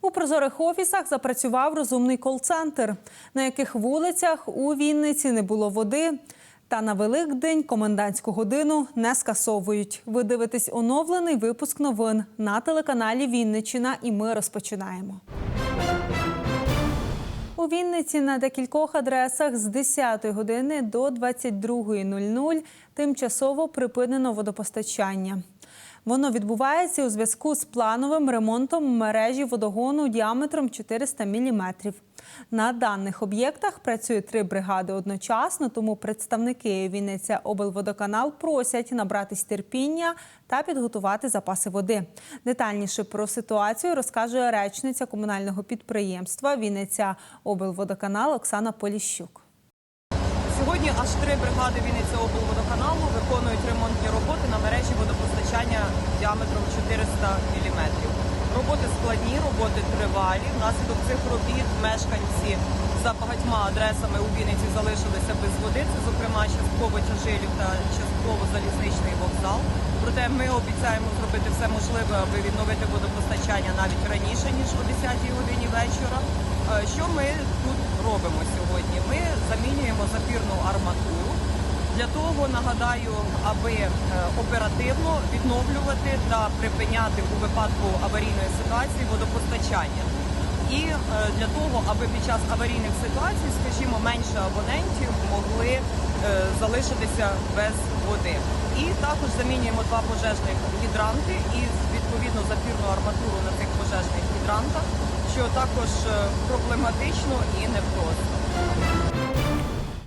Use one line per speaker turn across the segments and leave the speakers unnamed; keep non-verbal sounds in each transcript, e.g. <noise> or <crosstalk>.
У прозорих офісах запрацював розумний кол-центр, на яких вулицях у Вінниці не було води. Та на Великдень комендантську годину не скасовують. Ви дивитесь оновлений випуск новин на телеканалі Вінничина, і ми розпочинаємо. Вінниці на декількох адресах з 10 години до 22.00 тимчасово припинено водопостачання. Воно відбувається у зв'язку з плановим ремонтом мережі водогону діаметром 400 мм. На даних об'єктах працює три бригади одночасно, тому представники Вінниця облводоканал просять набратись терпіння та підготувати запаси води. Детальніше про ситуацію розкаже речниця комунального підприємства Вінниця облводоканал Оксана Поліщук.
Сьогодні аж три бригади Вінниця облводоканалу виконують ремонтні роботи на мережі діаметром 400 мм. Роботи складні, роботи тривалі. Внаслідок цих робіт мешканці за багатьма адресами у Вінниці залишилися без води. Це, зокрема, частково тяжилів та частково залізничний вокзал. Проте ми обіцяємо зробити все можливе, аби відновити водопостачання навіть раніше ніж о 10 годині вечора. Е, Що ми тут робимо сьогодні? Ми замінюємо запірну арматуру. Для того нагадаю, аби е, оперативно відновлювати та припиняти у випадку аварійної ситуації водопостачання. І е, для того, аби під час аварійних ситуацій, скажімо, менше абонентів могли е, залишитися без води. І також замінюємо два пожежних гідранти і відповідно запірну арматуру на цих пожежних гідрантах, що також проблематично і непросто.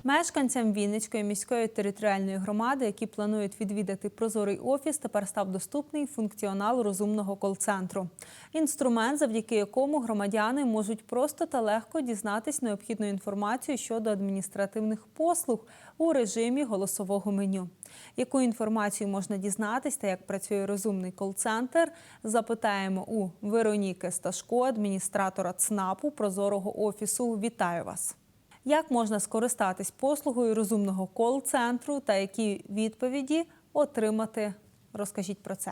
Мешканцям Вінницької міської територіальної громади, які планують відвідати прозорий офіс, тепер став доступний функціонал розумного кол-центру. Інструмент, завдяки якому громадяни можуть просто та легко дізнатись необхідну інформацію щодо адміністративних послуг у режимі голосового меню. Яку інформацію можна дізнатись та як працює розумний кол-центр, запитаємо у Вероніки Сташко, адміністратора ЦНАПу Прозорого офісу. Вітаю вас! Як можна скористатись послугою розумного кол-центру та які відповіді отримати? Розкажіть про це.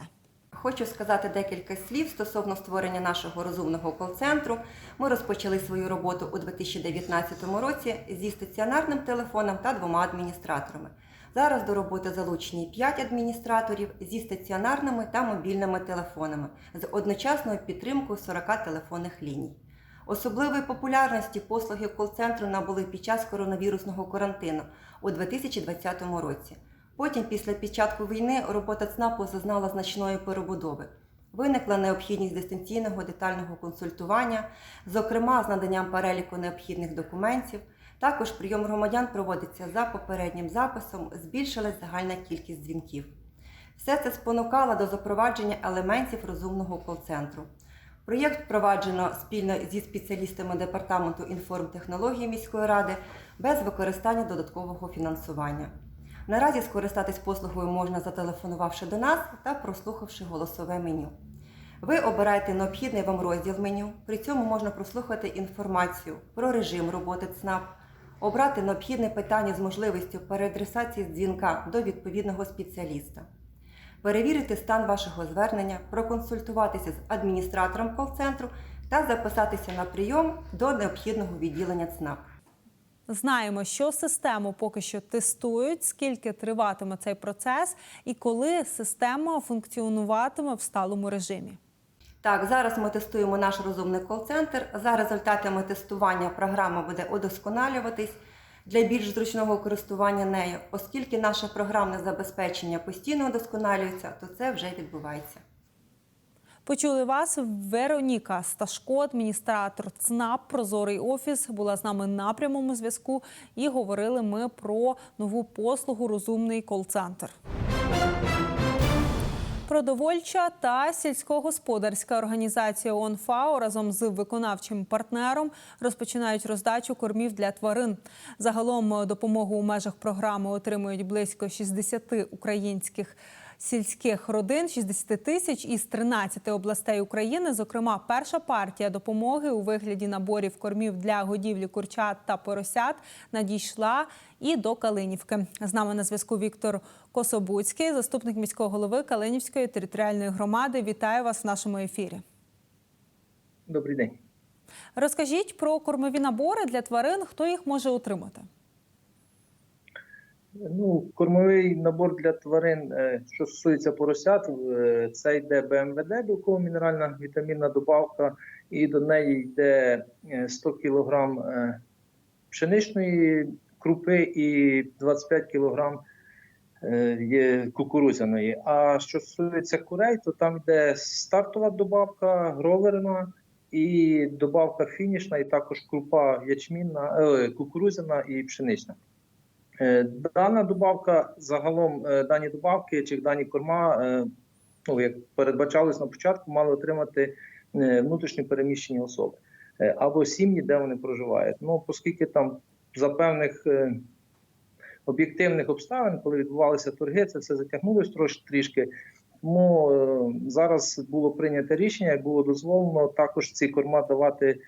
Хочу сказати декілька слів стосовно створення нашого розумного кол-центру. Ми розпочали свою роботу у 2019 році зі стаціонарним телефоном та двома адміністраторами. Зараз до роботи залучені 5 адміністраторів зі стаціонарними та мобільними телефонами з одночасною підтримкою 40 телефонних ліній. Особливої популярності послуги кол-центру набули під час коронавірусного карантину у 2020 році. Потім, після початку війни, робота ЦНАПу зазнала значної перебудови. Виникла необхідність дистанційного детального консультування, зокрема з наданням переліку необхідних документів. Також прийом громадян проводиться за попереднім записом, збільшилась загальна кількість дзвінків. Все це спонукало до запровадження елементів розумного кол-центру. Проєкт впроваджено спільно зі спеціалістами департаменту інформтехнології міської ради без використання додаткового фінансування. Наразі скористатись послугою можна зателефонувавши до нас та прослухавши голосове меню. Ви обираєте необхідний вам розділ меню, при цьому можна прослухати інформацію про режим роботи ЦНАП, обрати необхідне питання з можливістю переадресації дзвінка до відповідного спеціаліста перевірити стан вашого звернення, проконсультуватися з адміністратором кол-центру та записатися на прийом до необхідного відділення ЦНАП.
Знаємо, що систему поки що тестують, скільки триватиме цей процес і коли система функціонуватиме в сталому режимі.
Так, зараз ми тестуємо наш розумний кол-центр. За результатами тестування програма буде удосконалюватись для більш зручного користування нею, оскільки наше програмне забезпечення постійно удосконалюється, то це вже відбувається.
Почули вас Вероніка Сташко, адміністратор ЦНАП Прозорий офіс була з нами на прямому зв'язку. І говорили ми про нову послугу Розумний кол-центр. Продовольча та сільськогосподарська організація ОНФАО разом з виконавчим партнером розпочинають роздачу кормів для тварин. Загалом допомогу у межах програми отримують близько 60 українських сільських родин 60 тисяч із 13 областей України. Зокрема, перша партія допомоги у вигляді наборів кормів для годівлі курчат та поросят надійшла і до Калинівки. З нами на зв'язку Віктор Кособуцький, заступник міського голови Калинівської територіальної громади. Вітаю вас в нашому ефірі.
Добрий день.
Розкажіть про кормові набори для тварин, хто їх може отримати.
Ну, кормовий набор для тварин, е, що стосується поросят, е, це йде БМВД, білково-мінеральна вітамінна добавка, і до неї йде е, 100 кг пшеничної крупи і 25 кг е, є кукурудзяної. А що стосується курей, то там йде стартова добавка, гроверна і добавка фінішна, і також крупа ячмінна, е, кукурудзяна і пшенична. Е, Дана добавка, загалом е, дані добавки чи дані корма, е, ну як передбачалось на початку, мали отримати внутрішньо переміщені особи або сім'ї, де вони проживають. Ну, оскільки там за певних об'єктивних обставин, коли відбувалися торги, це все затягнулося трішки. Тому е, зараз було прийнято рішення, і було дозволено також ці корма давати.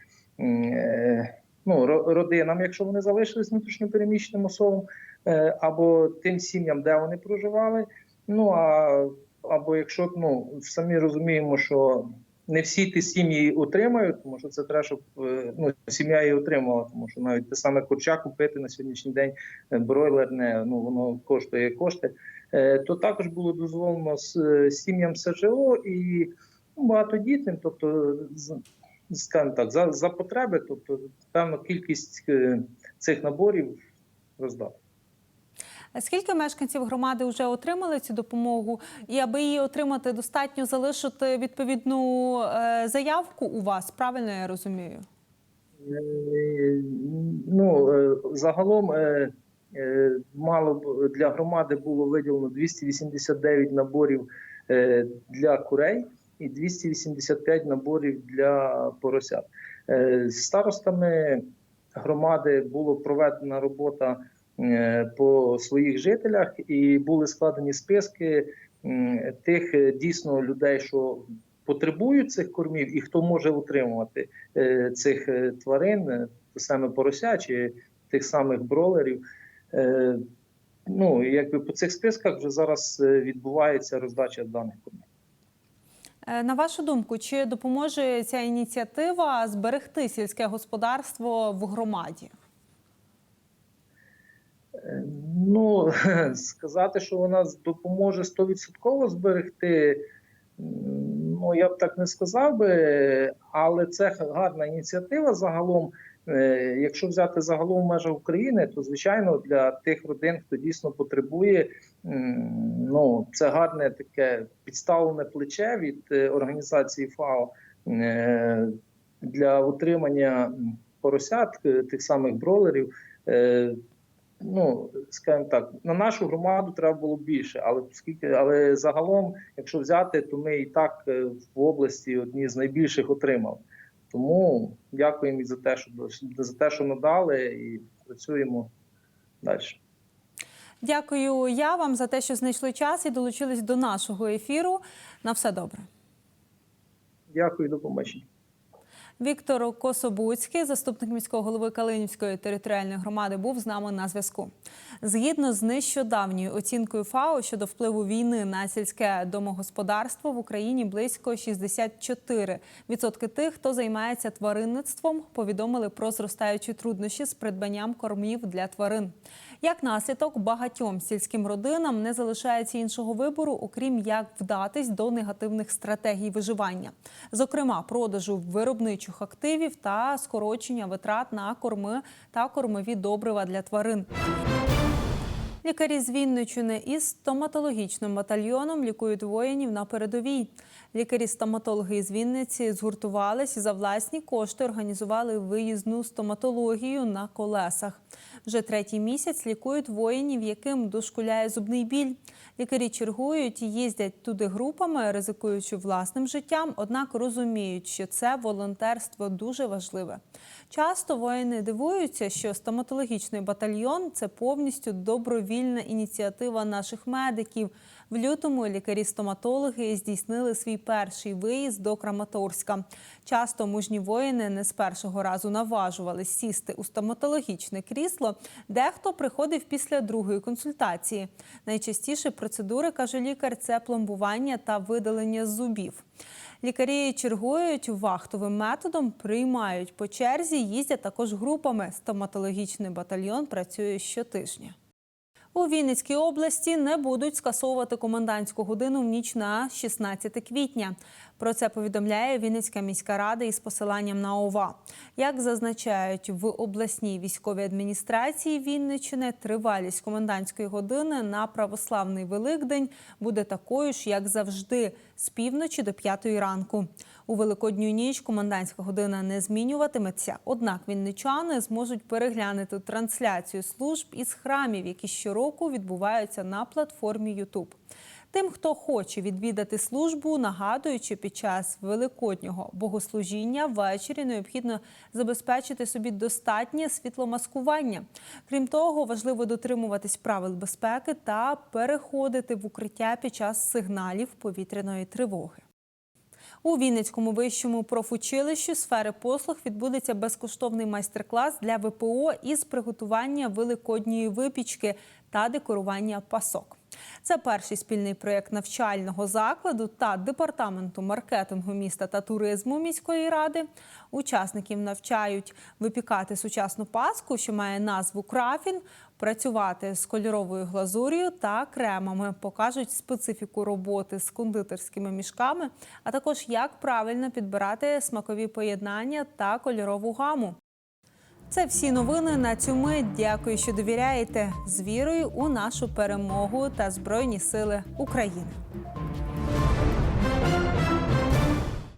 Ну, родинам, якщо вони залишились внутрішньо переміщеним особам, е, або тим сім'ям, де вони проживали. Ну а або якщо ну самі розуміємо, що не всі ті сім'ї отримають, тому що це треба, щоб е, ну, сім'я її отримала, тому що навіть те саме курча купити на сьогоднішній день е, бройлерне, ну воно коштує кошти. То також було дозволено з сім'ям СЖО і ну, багатодітним, тобто скажімо так, за, за потреби, тобто певну кількість е, цих наборів роздати.
Скільки мешканців громади вже отримали цю допомогу? І аби її отримати, достатньо залишити відповідну е, заявку у вас. Правильно я розумію?
Е, Ну, загалом мало б для громади було виділено 289 наборів для курей і 285 наборів для поросят. Е, З старостами громади було проведена робота е, по своїх жителях, і були складені списки тих е, дійсно людей, що потребують цих кормів, і хто може утримувати цих тварин, саме порося чи тих самих бролерів. Ну, якби по цих списках вже зараз відбувається роздача даних кормів.
Е, На вашу думку, чи допоможе ця ініціатива зберегти сільське господарство в громаді?
Е, Ну, <laughs> сказати, що вона допоможе 100% зберегти, ну я б так не сказав би, але це гарна ініціатива загалом. Е, Якщо взяти загалом в межах України, то звичайно для тих родин, хто дійсно потребує, ну це гарне таке підставлене плече від е, організації ФАО е, для утримання поросят, е, тих самих бролерів. Ну скажімо так, на нашу громаду треба було більше, але оскільки, але загалом, якщо взяти, то ми і так в області одні з найбільших отримали. Тому дякуємо і за те, що за те, що надали, і працюємо далі.
Дякую я вам за те, що знайшли час і долучились до нашого ефіру. На все добре.
Дякую, до побачення.
Віктор Кособуцький, заступник міського голови Калинівської територіальної громади, був з нами на зв'язку. Згідно з нещодавньою оцінкою ФАО щодо впливу війни на сільське домогосподарство в Україні близько 64% тих, хто займається тваринництвом, повідомили про зростаючі труднощі з придбанням кормів для тварин. Як наслідок, багатьом сільським родинам не залишається іншого вибору, окрім як вдатись до негативних стратегій виживання, зокрема продажу виробничих активів та скорочення витрат на корми та кормові добрива для тварин. Лікарі з Вінничини із стоматологічним батальйоном лікують воїнів на передовій. Лікарі-стоматологи із Вінниці згуртувались і за власні кошти організували виїзну стоматологію на колесах. Вже третій місяць лікують воїнів, яким дошкуляє зубний біль. Лікарі чергують їздять туди групами, ризикуючи власним життям, однак розуміють, що це волонтерство дуже важливе. Часто воїни дивуються, що стоматологічний батальйон це повністю добровільна ініціатива наших медиків. В лютому лікарі-стоматологи здійснили свій перший виїзд до Краматорська. Часто мужні воїни не з першого разу наважувались сісти у стоматологічне крісло. Дехто приходив після другої консультації. Найчастіше процедури, каже лікар, це пломбування та видалення зубів. Лікарі чергують вахтовим методом, приймають по черзі, їздять також групами. Стоматологічний батальйон працює щотижня. У Вінницькій області не будуть скасовувати комендантську годину в ніч на 16 квітня. Про це повідомляє Вінницька міська рада із посиланням на ОВА. Як зазначають в обласній військовій адміністрації Вінниччини, тривалість комендантської години на православний Великдень буде такою ж, як завжди, з півночі до п'ятої ранку. У великодню ніч комендантська година не змінюватиметься. Однак вінничани зможуть переглянути трансляцію служб із храмів, які щороку відбуваються на платформі YouTube. Тим, хто хоче відвідати службу, нагадують, що під час великоднього богослужіння ввечері необхідно забезпечити собі достатнє світломаскування. Крім того, важливо дотримуватись правил безпеки та переходити в укриття під час сигналів повітряної тривоги. У Вінницькому вищому профучилищі сфери послуг відбудеться безкоштовний майстер-клас для ВПО із приготування великодньої випічки та декорування пасок. Це перший спільний проєкт навчального закладу та департаменту маркетингу міста та туризму міської ради. Учасників навчають випікати сучасну паску, що має назву крафін, працювати з кольоровою глазур'ю та кремами, покажуть специфіку роботи з кондитерськими мішками, а також як правильно підбирати смакові поєднання та кольорову гаму. Це всі новини на цю мить. Дякую, що довіряєте з вірою у нашу перемогу та Збройні Сили України.